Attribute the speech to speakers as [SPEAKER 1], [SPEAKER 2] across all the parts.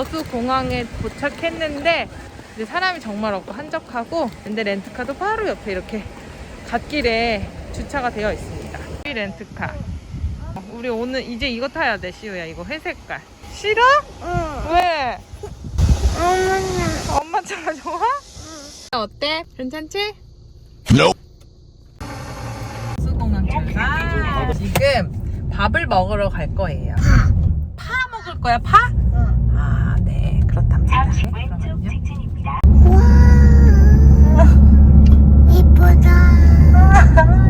[SPEAKER 1] 여수 공항에 도착했는데 이제 사람이 정말 없고 한적하고 근데 렌트카도 바로 옆에 이렇게 갓길에 주차가 되어 있습니다. 이 렌트카. 어, 우리 오늘 이제 이거 타야 돼 시우야 이거 회색깔. 싫어?
[SPEAKER 2] 응.
[SPEAKER 1] 왜?
[SPEAKER 2] 어머나.
[SPEAKER 1] 엄마 차가 좋아? 어때? 괜찮지? 수공항 출발. 지금 밥을 먹으러 갈 거예요. 파 먹을 거야 파?
[SPEAKER 3] 잠시 왼쪽. 직진입니다.
[SPEAKER 2] 와. 이쁘다.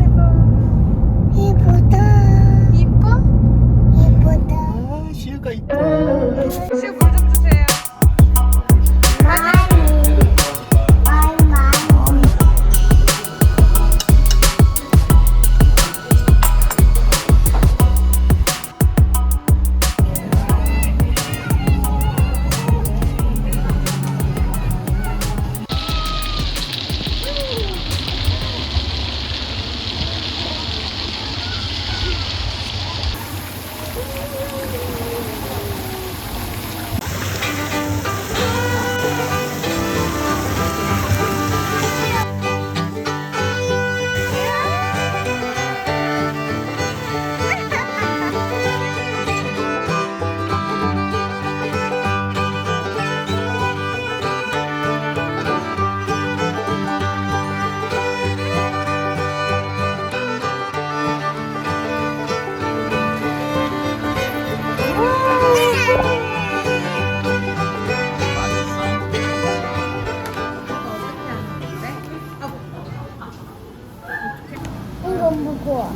[SPEAKER 2] 이거 무거워.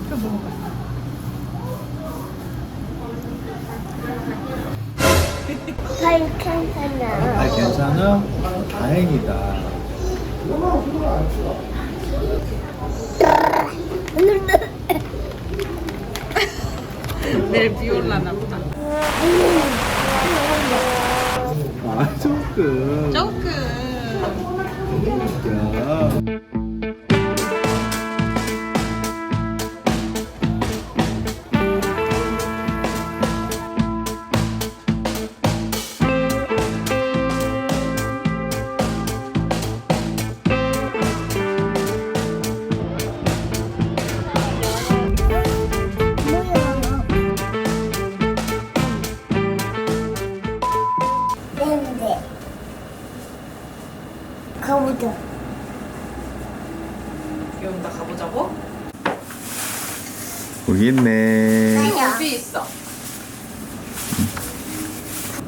[SPEAKER 2] 잘 괜찮아.
[SPEAKER 4] 아, 괜찮아? 다행이다.
[SPEAKER 1] 내일 비 올라나 보다.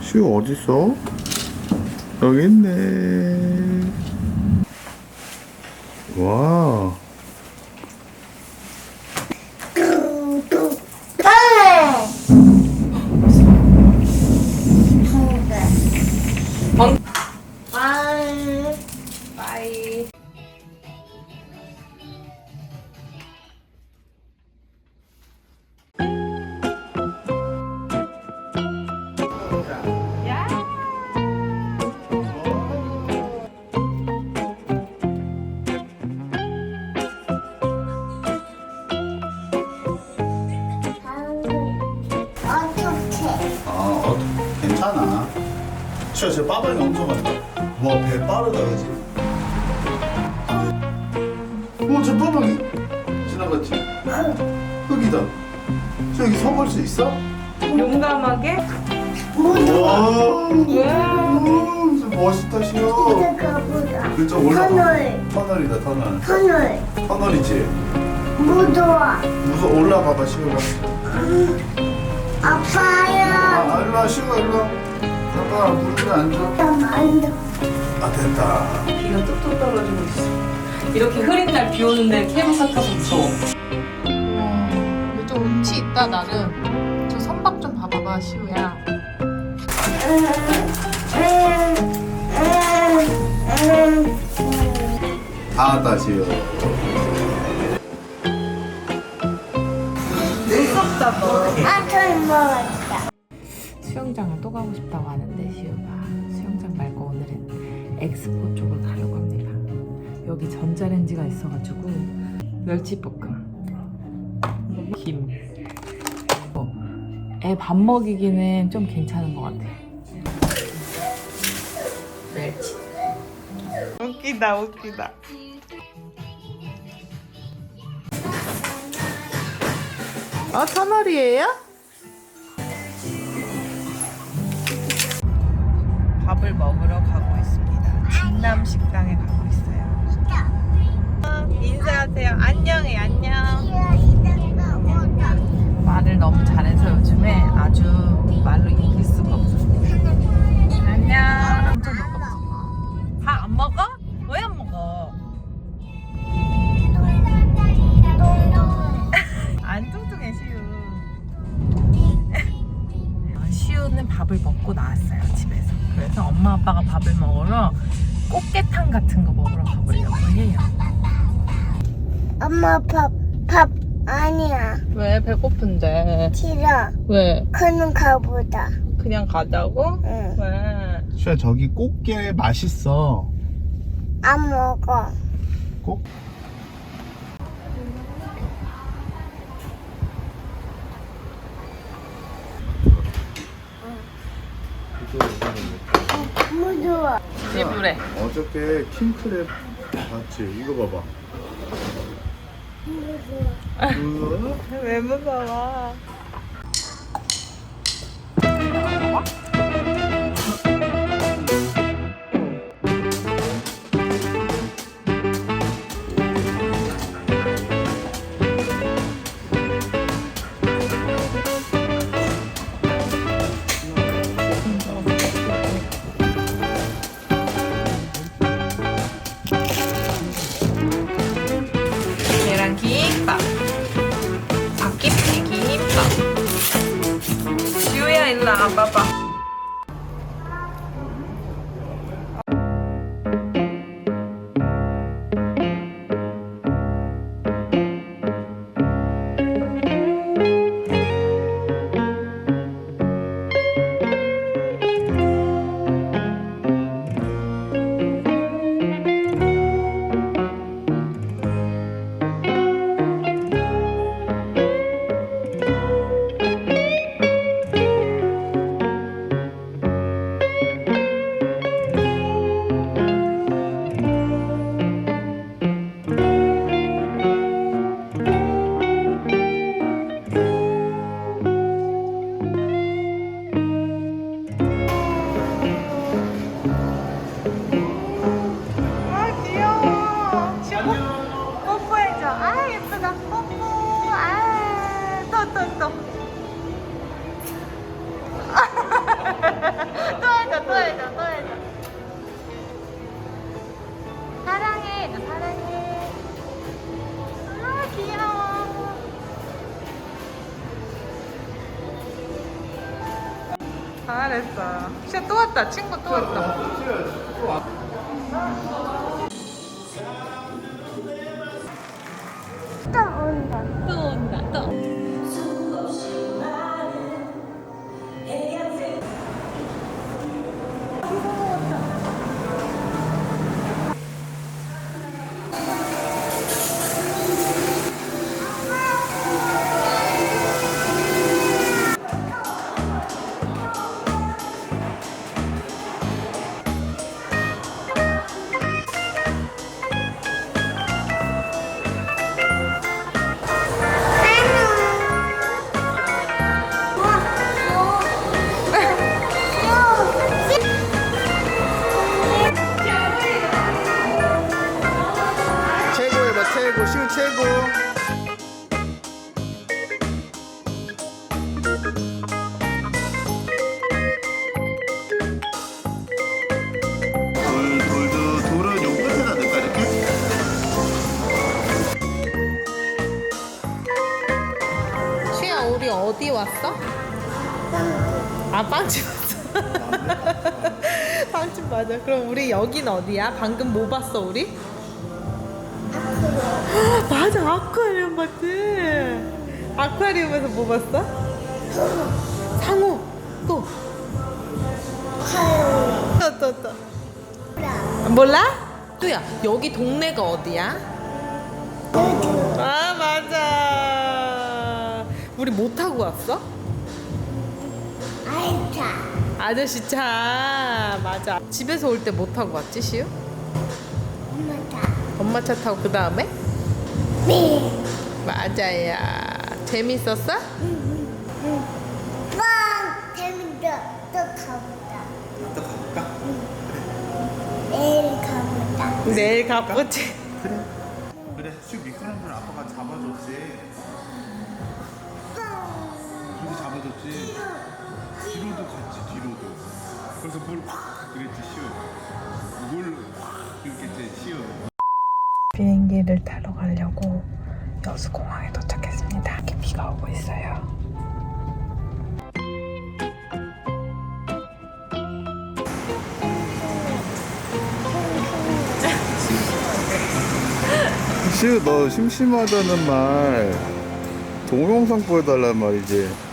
[SPEAKER 4] 시우 어딨어? 여기 있네. 와. 괜찮아. 시우, 저 빠방이 엄청 많다. 와, 배 빠르다, 그지? 어, 저 빠방이 지나갔지? 흙이다. 저 여기 서볼 수 있어?
[SPEAKER 1] 용감하게.
[SPEAKER 4] 와,
[SPEAKER 1] 왜?
[SPEAKER 4] 음, 멋있다, 시우.
[SPEAKER 2] 이제 가보자.
[SPEAKER 4] 그쪽 올라가.
[SPEAKER 2] 터널.
[SPEAKER 4] 터널이다, 터널.
[SPEAKER 2] 터널.
[SPEAKER 4] 터널이지?
[SPEAKER 2] 무더워.
[SPEAKER 4] 무서 올라가봐, 시우가.
[SPEAKER 2] 아파요.
[SPEAKER 4] 아, 일로 와, 시우가 일로 와. 아빠, 무릎에 앉아.
[SPEAKER 2] 나 만져.
[SPEAKER 4] 아, 됐다.
[SPEAKER 1] 비가 뚝뚝 떨어지고 있어. 이렇게 흐린 날 비 오는데 케이블카 타서 무서워. 좀 운치 있다 나는. 저 선박 좀 봐봐봐 시우야.
[SPEAKER 2] 음, 음, 음, 음.
[SPEAKER 4] 아다시요.
[SPEAKER 2] 아, 저 먹었다.
[SPEAKER 1] 수영장을 또 가고 싶다고 하는데 시우가 수영장 말고 오늘은 엑스포 쪽을 가려고 합니다. 여기 전자레인지가 있어가지고 멸치볶음, 김. 어, 애밥 먹이기는 좀 괜찮은 것 같아. 멸치. 웃기다 웃기다. 아 천월이에요? 밥을 먹으러 가고 있습니다. 진남 식당에 가고 있어요. 인사하세요. 안녕해, 안녕. 말을 너무 잘해서 요즘에 아주 말로 이길 수가 없었어요. 안녕. 꽃게탕 같은 거 먹으러 가보려고 해요.
[SPEAKER 2] 엄마 밥, 밥 아니야.
[SPEAKER 1] 왜 배고픈데?
[SPEAKER 2] 싫어.
[SPEAKER 1] 왜?
[SPEAKER 2] 그는 가보다.
[SPEAKER 1] 그냥 가자고?
[SPEAKER 2] 응.
[SPEAKER 1] 왜?
[SPEAKER 4] 슈야 저기 꽃게 맛있어.
[SPEAKER 2] 안 먹어.
[SPEAKER 4] 꼭?
[SPEAKER 2] 무서워.
[SPEAKER 1] 지브레.
[SPEAKER 4] 어저께 킹크랩 봤지? 이거 봐봐.
[SPEAKER 1] 왜 무서워? 잘했어. 진짜 또 왔다. 친구 또 왔다. 왔어? 아 빵집 왔어 빵집 맞아 그럼 우리 여긴 어디야? 방금 뭐 봤어 우리? 맞아 아쿠아리움 봤지 아쿠아리움에서 뭐 봤어? 상어 또 또, 또, 또. 몰라? 뚜야 여기 동네가 어디야? 우리 뭐 타고 왔어?
[SPEAKER 2] 아이차.
[SPEAKER 1] 아저씨 차 맞아 집에서 올 때 뭐 타고 왔지 시우?
[SPEAKER 2] 엄마다.
[SPEAKER 1] 엄마 차 타고 그 다음에?
[SPEAKER 2] 미.
[SPEAKER 1] 맞아야 재밌었어?
[SPEAKER 2] 빵. 재밌다. 또 가보자.
[SPEAKER 4] 또 가볼까?
[SPEAKER 2] 내일 가보자.
[SPEAKER 1] 내일 가보지.
[SPEAKER 4] 그래. 잡아줬지. 뒤로도 갔지. 뒤로도. 그래서 물확 그랬지 시우. 물확 이렇게 돼 시우.
[SPEAKER 1] 비행기를 타러 가려고 여수공항에 도착했습니다 이렇게 비가 오고 있어요
[SPEAKER 4] 시우 너 심심하다는 말 동영상 보여달란 말이지.